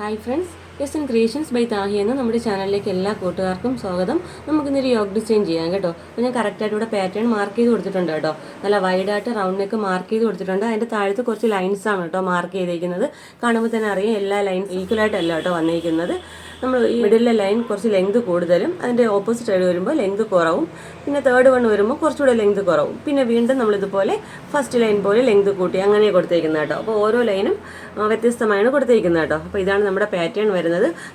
Hi friends S N creations by Thahi എന്ന നമ്മുടെ ചാനലിലേക്ക് എല്ലാ കൂട്ടുകാർക്കും സ്വാഗതം. നമുക്കിന്നൊരു യോഗ ഡിസൈൻ ചെയ്യാം കേട്ടോ. അപ്പോൾ ഞാൻ കറക്റ്റായിട്ട് ഇവിടെ പാറ്റേൺ മാർക്ക് ചെയ്ത് കൊടുത്തിട്ടുണ്ട് കേട്ടോ. നല്ല വൈഡായിട്ട് റൗണ്ട് നെക്ക് മാർക്ക് ചെയ്ത് കൊടുത്തിട്ടുണ്ട്. അതിന്റെ താഴത്ത് കുറച്ച് ലൈൻസ് ആണ് കേട്ടോ മാർക്ക് ചെയ്തിരിക്കുന്നത് കാണുമ്പോൾ തന്നെ അറിയാം എല്ലാ ലൈൻസ് ഈക്വലായിട്ടല്ല കേട്ടോ വന്നിരിക്കുന്നത് നമ്മൾ ഈ മിഡിലെ ലൈൻ കുറച്ച് ലെങ്ത് കൂടുതലും അതിന്റെ ഓപ്പോസിറ്റ് സൈഡ് വരുമ്പോൾ ലെങ്ത് കുറവും പിന്നെ തേർഡ് വൺ വരുമ്പോൾ കുറച്ചുകൂടെ ലെങ്ത് കുറവും. പിന്നെ വീണ്ടും നമ്മളിതുപോലെ ഫസ്റ്റ് ലൈൻ പോലെ ലെങ്ത് കൂട്ടി അങ്ങനെ കൊടുത്തേക്കുന്നത് കേട്ടോ. അപ്പോൾ ഓരോ ലൈനും വ്യത്യസ്തമായാണ് കൊടുത്തേക്കുന്നത് കേട്ടോ. അപ്പോൾ ഇതാണ് നമ്മുടെ പാറ്റേൺ വരുന്നത്.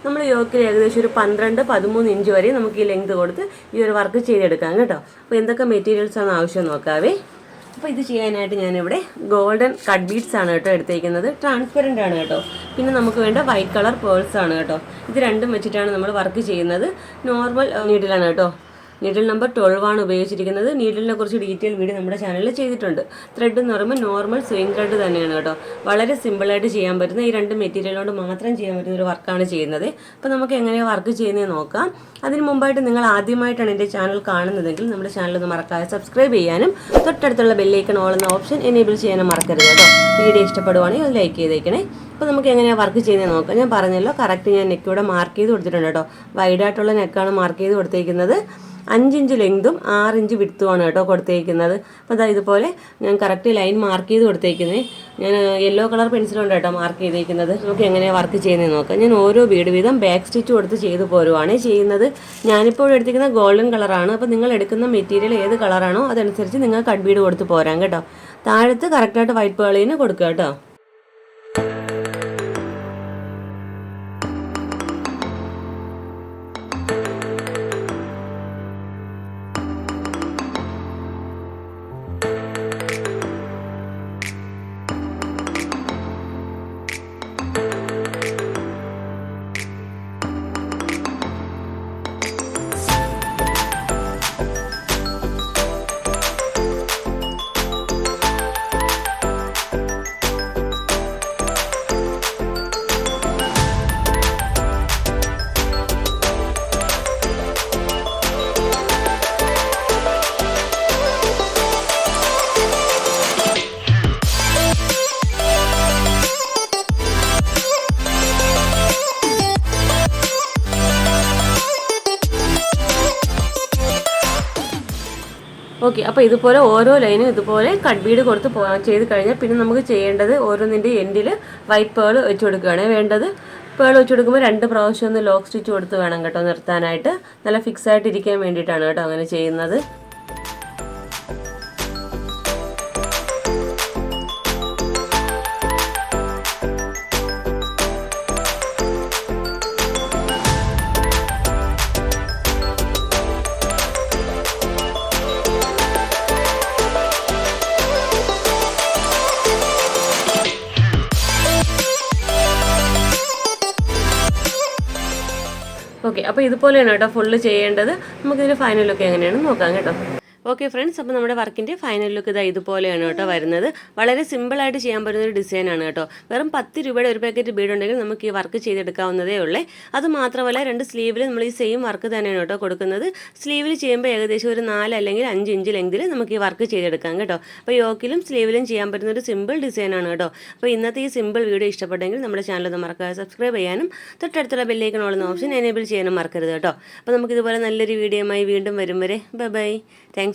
നമ്മൾ യോക്കിൽ ഏകദേശം ഒരു പന്ത്രണ്ട് പതിമൂന്ന് ഇഞ്ച് വരെ നമുക്ക് ഈ ലെങ്ത് കൊടുത്ത് ഈ ഒരു വർക്ക് ചെയ്തെടുക്കാം കേട്ടോ. അപ്പോൾ എന്തൊക്കെ മെറ്റീരിയൽസ് ആണ് ആവശ്യം നോക്കാവേ. അപ്പോൾ ഇത് ചെയ്യാനായിട്ട് ഞാനിവിടെ ഗോൾഡൻ കട്ട് ബീഡ്സ് ആണ് കേട്ടോ എടുത്തേക്കുന്നത്. ട്രാൻസ്പെറന്റ് ആണ് കേട്ടോ. പിന്നെ നമുക്ക് വേണ്ട വൈറ്റ് കളർ പേൾസ് ആണ് കേട്ടോ. ഇത് രണ്ടും വെച്ചിട്ടാണ് നമ്മൾ വർക്ക് ചെയ്യുന്നത്. നോർമൽ നീഡിലാണ് കേട്ടോ. നീഡിൽ നമ്പർ ട്വൽവ് ആണ് ഉപയോഗിച്ചിരിക്കുന്നത്. നീഡിലിനെ കുറിച്ച് ഡീറ്റെയിൽ വീഡിയോ നമ്മുടെ ചാനലിൽ ചെയ്തിട്ടുണ്ട്. ത്രെഡ് എന്ന് പറയുമ്പോൾ നോർമൽ സ്വിങ് ത്രെഡ് തന്നെയാണ് കേട്ടോ. വളരെ സിമ്പിളായിട്ട് ചെയ്യാൻ പറ്റുന്ന ഈ രണ്ട് മെറ്റീരിയൽ കൊണ്ട് മാത്രം ചെയ്യാൻ പറ്റുന്ന ഒരു വർക്കാണ് ചെയ്യുന്നത്. അപ്പോൾ നമുക്ക് എങ്ങനെയാണ് വർക്ക് ചെയ്യുന്നത് നോക്കാം. അതിന് മുമ്പായിട്ട് നിങ്ങൾ ആദ്യമായിട്ടാണ് എന്റെ ചാനൽ കാണുന്നതെങ്കിൽ നമ്മുടെ ചാനൽ ഒന്ന് മറക്കാതെ സബ്സ്ക്രൈബ് ചെയ്യാനും തൊട്ടടുത്തുള്ള ബെല്ലൈക്കൺ ഓൾ എന്ന ഓപ്ഷൻ എനേബിൾ ചെയ്യാനും മറക്കരുത് കേട്ടോ. വീഡിയോ ഇഷ്ടപ്പെടുവാണെങ്കിൽ അത് ലൈക്ക് ചെയ്തേക്കണേ. അപ്പോൾ നമുക്ക് എങ്ങനെയാണ് വർക്ക് ചെയ്യുന്നത് നോക്കാം. ഞാൻ പറഞ്ഞല്ലോ കറക്റ്റ് ഞാൻ നെക്കിവിടെ മാർക്ക് ചെയ്ത് കൊടുത്തിട്ടുണ്ട് കേട്ടോ. വൈഡായിട്ടുള്ള നെക്കാണ് മാർക്ക് ചെയ്ത് കൊടുത്തേക്കുന്നത്. അഞ്ചിഞ്ച് ലെങ്തും ആറിഞ്ച് വിടുത്തുമാണ് കേട്ടോ കൊടുത്തേക്കുന്നത്. അപ്പോൾ അതാ ഇതുപോലെ ഞാൻ കറക്റ്റ് ലൈൻ മാർക്ക് ചെയ്ത് കൊടുത്തേക്കുന്നത് ഞാൻ യെല്ലോ കളർ പെൻസിലുണ്ട് കേട്ടോ മാർക്ക് ചെയ്തേക്കുന്നത്. നമുക്ക് എങ്ങനെയാണ് വർക്ക് ചെയ്യുന്നത് നോക്കാം. ഞാൻ ഓരോ വീട് വീതം ബാക്ക് സ്റ്റിച്ച് കൊടുത്ത് ചെയ്തു പോരുവാണ്. ചെയ്യുന്നത് ഞാനിപ്പോൾ എടുത്തിരിക്കുന്ന ഗോൾഡൻ കളറാണ് അപ്പോൾ നിങ്ങൾ എടുക്കുന്ന മെറ്റീരിയൽ ഏത് കളറാണോ അതനുസരിച്ച് നിങ്ങൾ കട്ട് വീട് കൊടുത്ത് പോരാം കേട്ടോ. താഴത്ത് കറക്റ്റായിട്ട് വൈറ്റ് പേളിന് കൊടുക്കുക കേട്ടോ. ഓക്കെ അപ്പോൾ ഇതുപോലെ ഓരോ ലൈനും ഇതുപോലെ കട്ട് ബീഡ് കൊടുത്ത് ചെയ്ത് കഴിഞ്ഞാൽ പിന്നെ നമുക്ക് ചെയ്യേണ്ടത് ഓരോന്നിന്റെ എൻഡിൽ വൈറ്റ് പേൾ വെച്ച് കൊടുക്കുകയാണ്. വേണ്ടത് പേൾ വെച്ച് കൊടുക്കുമ്പോൾ രണ്ട് പ്രാവശ്യം ഒന്ന് ലോക്ക് സ്റ്റിച്ച് കൊടുത്ത് വേണം കേട്ടോ നിർത്താനായിട്ട്. നല്ല ഫിക്സ് ആയിട്ട് ഇരിക്കാൻ വേണ്ടിയിട്ടാണ് കേട്ടോ അങ്ങനെ ചെയ്യുന്നത്. ഓക്കെ അപ്പോൾ ഇതുപോലെയാണ് കേട്ടോ ഫുള്ള് ചെയ്യേണ്ടത്. നമുക്കിതിന്റെ ഫൈനലൊക്കെ ലുക്ക് എങ്ങനെയാണെന്ന് നോക്കാം കേട്ടോ. ഓക്കെ ഫ്രണ്ട്സ് അപ്പോൾ നമ്മുടെ വർക്കിന്റെ ഫൈനൽ ലുക്ക് ഇതാ ഇതുപോലെയാണ് കേട്ടോ വരുന്നത്. വളരെ സിമ്പിളായിട്ട് ചെയ്യാൻ പറ്റുന്ന ഒരു ഡിസൈനാണ് കേട്ടോ. വെറും പത്ത് രൂപയുടെ ഒരു പാക്കറ്റ് ബീഡ് ഉണ്ടെങ്കിൽ നമുക്ക് ഈ വർക്ക് ചെയ്തെടുക്കാവുന്നതേ ഉള്ളേ. അത് മാത്രമല്ല രണ്ട് സ്ലീവിൽ നമ്മൾ ഈ സെയിം വർക്ക് തന്നെയാണ് കേട്ടോ കൊടുക്കുന്നത്. സ്ലീവിൽ ചെയ്യുമ്പോൾ ഏകദേശം ഒരു നാല് അല്ലെങ്കിൽ അഞ്ച് ഇഞ്ച് ലെങ്തിൽ നമുക്ക് ഈ വർക്ക് ചെയ്തെടുക്കാം കേട്ടോ. അപ്പോൾ യോക്കിലും സ്ലീവിലും ചെയ്യാൻ പറ്റുന്ന ഒരു സിമ്പിൾ ഡിസൈനാണ് കേട്ടോ. അപ്പോൾ ഇന്നത്തെ ഈ സിമ്പിൾ വീഡിയോ ഇഷ്ടപ്പെട്ടെങ്കിൽ നമ്മുടെ ചാനൽ ഒന്ന് മറക്കാതെ സബ്സ്ക്രൈബ് ചെയ്യാനും തൊട്ടടുത്തുള്ള ബെല്ലേക്കൺ ഓപ്ഷൻ എനേബിൾ ചെയ്യാനും മറക്കരുത് കേട്ടോ. അപ്പോൾ നമുക്കിതുപോലെ നല്ലൊരു വീഡിയോയുമായി വീണ്ടും വരും വരെ. Bye bye thanks